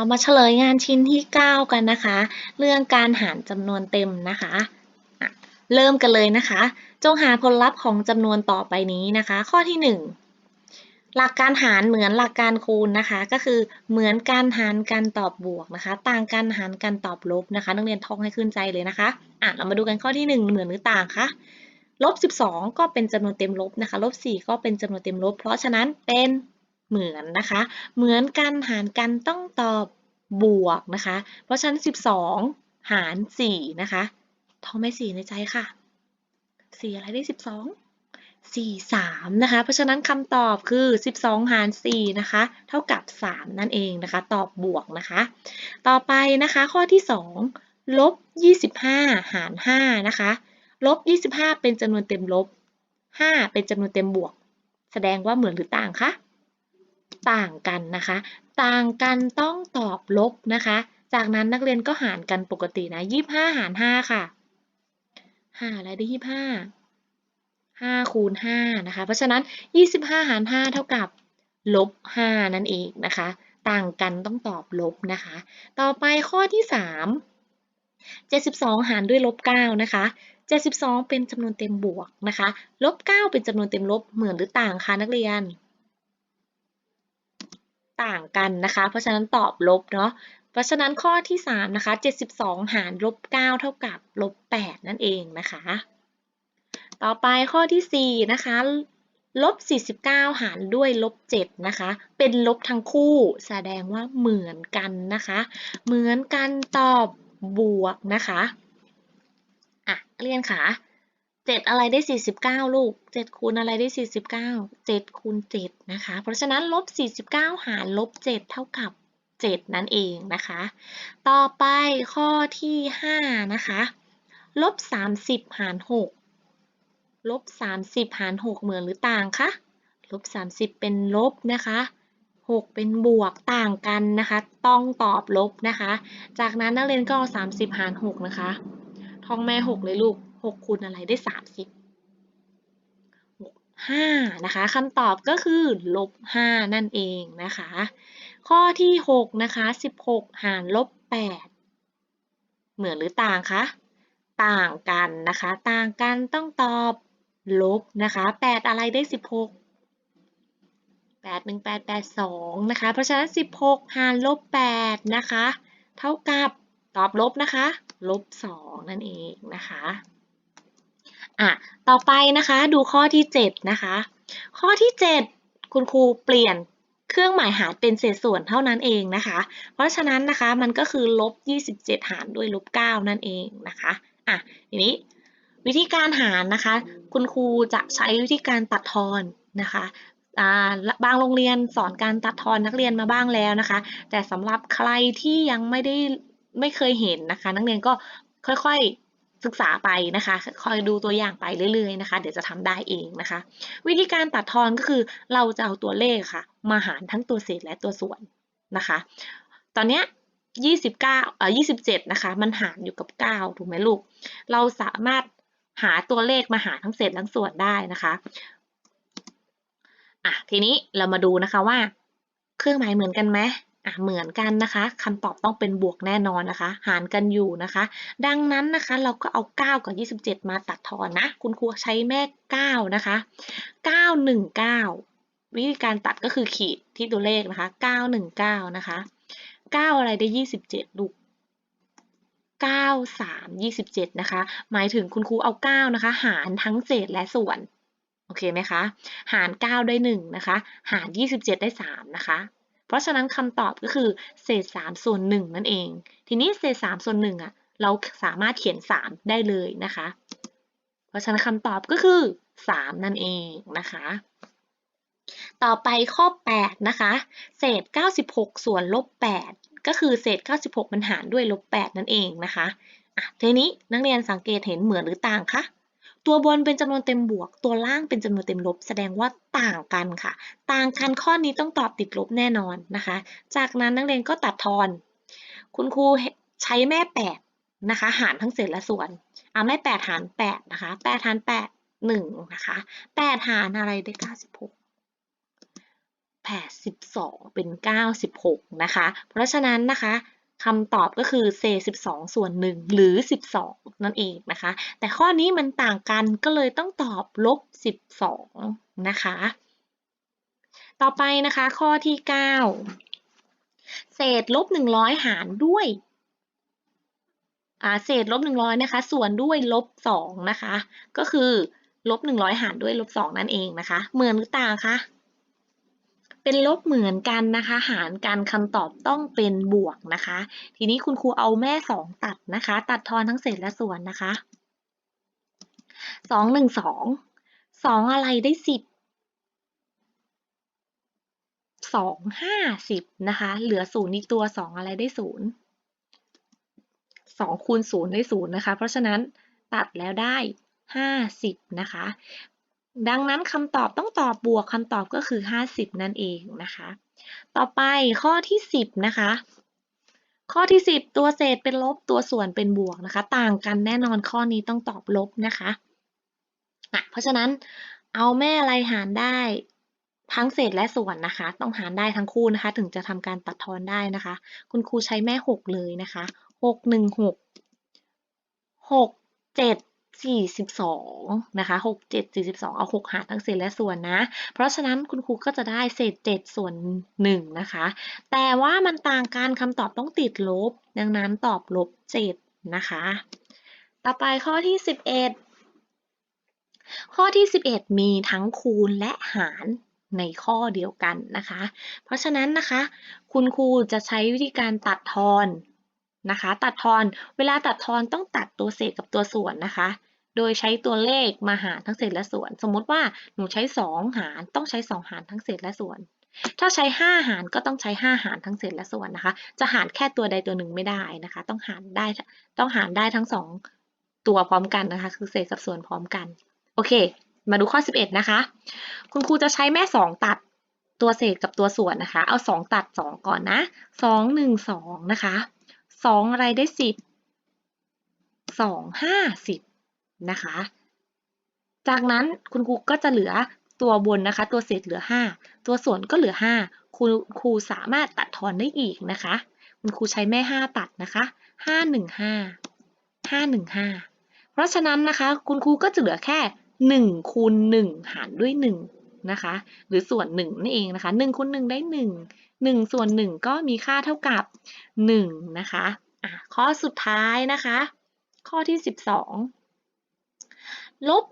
เรามาเฉลยงานชิ้นที่ 9 กันนะคะ เรื่องการหารจำนวนเต็มนะคะอะเริ่มกันเลยนะคะ จงหาผลลัพธ์ของจำนวนต่อไปนี้นะคะ ข้อที่ 1 หลักการหารเหมือนหลักการคูณนะคะ ก็คือเหมือนการหารการตอบบวกนะคะ ต่างการหารการตอบลบนะคะนักเรียนท่องให้ขึ้นใจเลยนะคะอะเรามาดูกันข้อที่ 1 เหมือนหรือต่างคะลบ12 ก็เป็นจำนวนเต็มลบนะคะลบ4ก็เป็นจำนวนเต็มลบ เพราะฉะนั้นเป็น เหมือนนะคะ เหมือนกันหารกันต้องตอบบวกนะคะ เพราะฉะนั้น 12 หาร 4 นะคะท่องไม่4ในใจค่ะ 4 อะไรได้ 12 4 3 นะคะ เพราะฉะนั้นคำตอบคือ 12 หาร 4 นะคะ เท่ากับ 3 นั่นเองนะคะ ตอบบวกนะคะ ต่อไปนะคะข้อที่ 2 ลบ 25 หาร 5 นะคะ ลบ 25 เป็นจำนวนเต็มลบ 5 เป็นจำนวนเต็มบวก แสดงว่าเหมือนหรือต่างคะ ต่างกันนะคะ ต่างกันต้องตอบลบนะคะ จากนั้นนักเรียนก็หารกันปกตินะ25หาร5ค่ะ5อะไรได้25 5คูณ5นะคะ เพราะฉะนั้น25หาร5เท่ากับลบ5นั่นเองนะคะ ต่างกันต้องตอบลบนะคะ ต่อไปข้อที่3 72หารด้วยลบ9นะคะ72 เป็นจำนวนเต็มบวกนะคะ ลบ 9 เป็นจำนวนเต็มลบ เหมือนหรือต่างคะนักเรียน ต่างกันนะคะ เพราะฉะนั้นตอบลบเนาะเพราะฉะนั้นข้อที่3นะคะ72 หารลบ9เท่ากับลบ8นั่นเองนะคะ ต่อไปข้อที่4นะคะลบ49 หารด้วยลบ7นะคะ เป็นลบทั้งคู่แสดงว่าเหมือนกันนะคะ เหมือนกันตอบบวกนะคะอะเรียนค่ะ 7อะไรได้49ลูก7คูณอะไรได้49 7คูณ7นะคะ เพราะฉะนั้นลบ49หารลบ7เท่ากับ7นั่นเองนะคะ ต่อไปข้อที่5นะคะลบ30หาร6ลบ30หาร6เหมือนหรือต่างคะลบ30เป็นลบนะคะ6เป็นบวกต่างกันนะคะ ต้องตอบลบนะคะ จากนั้นนักเรียนก็เอา30หาร6นะคะ ท่องแม่6เลยลูก 6คูณอะไรได้30 5นะคะคำตอบก็คือลบ5นั่นเองนะคะ ข้อที่6นะคะ16หกหารลบ8เหมือนหรือต่างคะต่างกันนะคะ ต่างกันต้องตอบลบนะคะ8อะไรได้16 8 1 8 8 2นะคะ เพราะฉะนั้น16หกหารลบ8นะคะ เท่ากับตอบลบนะคะ ลบ2นั่นเองนะคะ อะต่อไปนะคะดูข้อที่ 7 นะคะ ข้อที่ 7 คุณครูเปลี่ยนเครื่องหมายหารเป็นเศษส่วนเท่านั้นเองนะคะ เพราะฉะนั้นนะคะมันก็คือลบ 27 หารด้วยลบ 9 นั่นเองนะคะอะทีนี้วิธีการหารนะคะ คุณครูจะใช้วิธีการตัดทอนนะคะบางโรงเรียนสอนการตัดทอนนักเรียนมาบ้างแล้วนะคะ แต่สำหรับใครที่ยังไม่ได้ไม่เคยเห็นนะคะ นักเรียนก็ค่อย ศึกษาไปนะคะ คอยดูตัวอย่างไปเรื่อยๆนะคะ เดี๋ยวจะทำได้เองนะคะ วิธีการตัดทอนก็คือเราจะเอาตัวเลขค่ะ มาหารทั้งตัวเศษและตัวส่วนนะคะ ตอนเนี้ย29เอ่อ27 นะคะ มันหารอยู่กับ 9 ถูกไหมลูก เราสามารถหาตัวเลขมาหารทั้งเศษทั้งส่วนได้นะคะอะทีนี้เรามาดูนะคะว่า เครื่องหมายเหมือนกันไหม อะเหมือนกันนะคะคำตอบต้องเป็นบวกแน่นอนนะคะ หารกันอยู่นะคะ ดังนั้นนะคะเราก็เอา 9 กับ 27 มาตัดทอนนะ คุณครูใช้แม่ 9 นะคะ 919 วิธีการตัดก็คือขีดที่ตัวเลขนะคะ 919 นะคะ 9 อะไรได้ 27 ลูก 9 3 27 นะคะ หมายถึงคุณครูเอา 9 นะคะ หารทั้งเศษและส่วน โอเคไหมคะ หาร 9 ได้ 1 นะคะ หาร 27 ได้ 3 นะคะ เพราะฉะนั้นคำตอบก็คือเศษ3ส่วน1นั่นเอง ทีนี้เศษ3ส่วน1อะเราสามารถเขียน 3 ได้เลยนะคะ เพราะฉะนั้นคำตอบก็คือ 3 นั่นเองนะคะ ต่อไปข้อ 8 นะคะ เศษ 96 ส่วนลบ 8 ก็คือเศษ 96 มันหารด้วยลบ 8 นั่นเองนะคะอะทีนี้นักเรียนสังเกตเห็นเหมือนหรือต่างคะ ตัวบนเป็นจำนวนเต็มบวก ตัวล่างเป็นจำนวนเต็มลบ แสดงว่าต่างกันค่ะ ต่างกันข้อนี้ต้องตอบติดลบแน่นอนนะคะ จากนั้นนักเรียนก็ตัดทอน คุณครูใช้แม่8นะคะ หารทั้งเศษและส่วนเอาแม่8หาร8นะคะ8หาร8 1นะคะ8หารอะไรได้96 82เป็น96นะคะ เพราะฉะนั้นนะคะ คำตอบก็คือเศษ12 ส่วน 1 หรือ 12 นั่นเองนะคะ แต่ข้อนี้มันต่างกันก็เลยต้องตอบลบ 12 นะคะ ต่อไปนะคะข้อที่ 9 เศษลบ 100 หารด้วยเศษลบ 100 นะคะ ส่วนด้วยลบ 2 นะคะ ก็คือลบ 100 หารด้วยลบ 2 นั่นเองนะคะ เหมือนหรือต่างคะ เป็นลบเหมือนกันนะคะ หารกันคำตอบต้องเป็นบวกนะคะ ทีนี้คุณครูเอาแม่2ตัดนะคะ ตัดทอนทั้งเศษและส่วนนะคะ2 1 2 2องสองอะไรได้10 2 50นะคะ เหลือ0อีกตัว2องอะไรได้0 2คูณ0ได้0นย์นะคะ เพราะฉะนั้นตัดแล้วได้50นะคะ ดังนั้นคำตอบต้องตอบบวกคำตอบก็คือ 50 นั่นเองนะคะ ต่อไปข้อที่ 10 นะคะ ข้อที่ 10 ตัวเศษเป็นลบตัวส่วนเป็นบวกนะคะ ต่างกันแน่นอนข้อนี้ต้องตอบลบนะคะะเพราะฉะนั้นเอาแม่อะไรหารได้ทั้งเศษและส่วนนะคะ ต้องหารได้ทั้งคู่นะคะ ถึงจะทำการตัดทอนได้นะคะ คุณครูใช้แม่ 6 เลยนะคะ 6 1 6 6 7 42 นะคะ 6 7 42 เอา 6 หารทั้งเศษและส่วนนะ เพราะฉะนั้นคุณครูก็จะได้เศษ 7 ส่วน 1 นะคะ แต่ว่ามันต่างกันคำตอบต้องติดลบ ดังนั้นตอบลบ 7 นะคะ ต่อไปข้อที่ 11 ข้อที่ 11 มีทั้งคูณและหารในข้อเดียวกันนะคะ เพราะฉะนั้นนะคะ คุณครูจะใช้วิธีการตัดทอนนะคะ ตัดทอน เวลาตัดทอนต้องตัดตัวเศษกับตัวส่วนนะคะ โดยใช้ตัวเลขมาหารทั้งเศษและส่วน สมมติว่าหนูใช้ 2 หารต้องใช้ 2 หารทั้งเศษและส่วน ถ้าใช้ 5 หารก็ต้องใช้ 5 หารทั้งเศษและส่วนนะคะ จะหารแค่ตัวใดตัวหนึ่งไม่ได้นะคะ ต้องหารได้ต้องหารได้ทั้ง 2 ตัวพร้อมกันนะคะ คือเศษกับส่วนพร้อมกัน โอเค มาดูข้อ 11 นะคะ คุณครูจะใช้แม่ 2 ตัดตัวเศษกับตัวส่วนนะคะ เอา 2 ตัด 2 ก่อนนะ 2 1 2 นะคะสองอะไรได้สิบสองห้าสิบ นะคะ จากนั้นคุณครูก็จะเหลือตัวบนนะคะ ตัวเศษเหลือ 5 ตัวส่วนก็เหลือ 5ครูครูสามารถตัดทอนได้อีกนะคะ คุณครูใช้แม่ 5 ตัดนะคะ 5 1 5 5 1 5 เพราะฉะนั้นนะคะ คุณครูก็จะเหลือแค่ 1คูณ1หารด้วย 1 นะคะ หรือส่วน 1 นั่นเองนะคะ1คูณ1ได้ 1 1 ส่วน 1 ก็มีค่าเท่ากับ 1 นะคะะข้อสุดท้ายนะคะ ข้อที่ 12 ลบ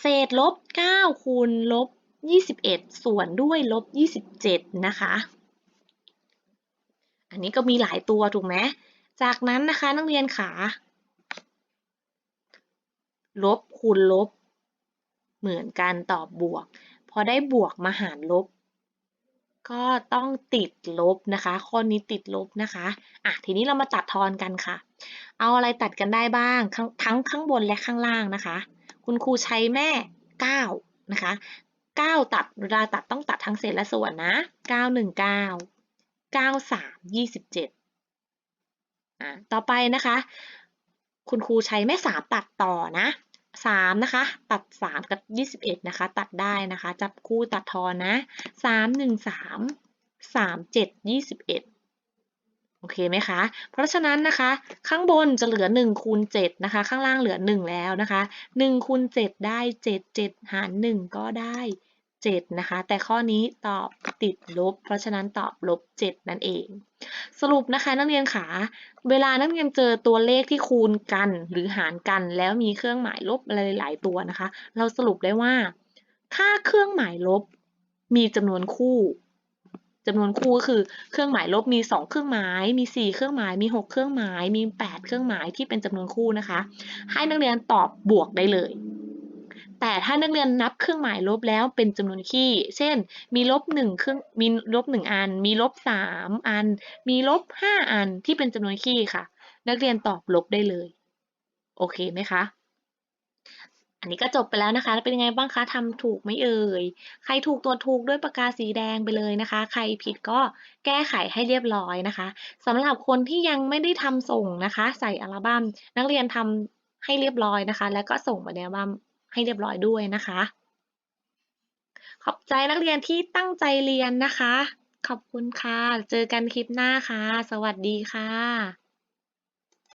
เศษลบ 9 คูณลบ 21 ส่วนด้วยลบ 27 นะคะ อันนี้ก็มีหลายตัวถูกไหมจากนั้นนะคะนักเรียนขา ลบคูณลบ เหมือนกันตอบบวก พอได้บวกมาหารลบ ก็ต้องติดลบนะคะ ข้อนี้ติดลบนะคะ อะทีนี้เรามาตัดทอนกันค่ะ เอาอะไรตัดกันได้บ้าง ทั้งข้างบนและข้างล่างนะคะ คุณครูใช้แม่ 9 นะคะ 9 ตัดเวลาตัดต้องตัดทั้งเศษและส่วนนะ 9 1 9 9 3 27อะต่อไปนะคะ คุณครูใช้แม่ 3 ตัดต่อนะสามนะคะตัดสามกับยี่สิบเอ็ดนะคะ ตัดได้นะคะ จับคู่ตัดทอนนะสามหนึ่งสามสามเจ็ดยี่สิบเอ็ด โอเคไหมคะ เพราะฉะนั้นนะคะ ข้างบนจะเหลือ1คูณ7นะคะ ข้างล่างเหลือ 1 แล้วนะคะ1คูณ7ได้ 7 7 หาร 1 ก็ได้ 7 นะคะ แต่ข้อนี้ตอบติดลบ เพราะฉะนั้นตอบลบ 7 นั่นเอง สรุปนะคะนักเรียนขา เวลานักเรียนเจอตัวเลขที่คูณกันหรือหารกันแล้วมีเครื่องหมายลบอะไรหลายตัวนะคะ เราสรุปได้ว่า ถ้าเครื่องหมายลบมีจำนวนคู่ จำนวนคู่ก็คือเครื่องหมายลบมี 2 เครื่องหมาย มี 4 เครื่องหมาย มี 6 เครื่องหมาย มี 8 เครื่องหมายที่เป็นจำนวนคู่นะคะ ให้นักเรียนตอบบวกได้เลย แต่ถ้านักเรียนนับเครื่องหมายลบแล้วเป็นจำนวนคี่ เช่น มีลบหนึ่งเครื่อง มีลบหนึ่งอัน มีลบสามอัน มีลบห้าอันที่เป็นจำนวนคี่ค่ะ นักเรียนตอบลบได้เลย โอเคไหมคะ อันนี้ก็จบไปแล้วนะคะเป็นยังไงบ้างคะทำถูกไหมเอ่ย ใครถูกตัวถูกด้วยปากกาสีแดงไปเลยนะคะ ใครผิดก็แก้ไขให้เรียบร้อยนะคะสำหรับคนที่ยังไม่ได้ทำส่งนะคะ ใส่อัลบั้มนักเรียนทำให้เรียบร้อยนะคะ แล้วก็ส่งไปในอัลบั้มให้เรียบร้อยด้วยนะคะ ขอบใจนักเรียนที่ตั้งใจเรียนนะคะ ขอบคุณค่ะ เจอกันคลิปหน้าค่ะ สวัสดีค่ะ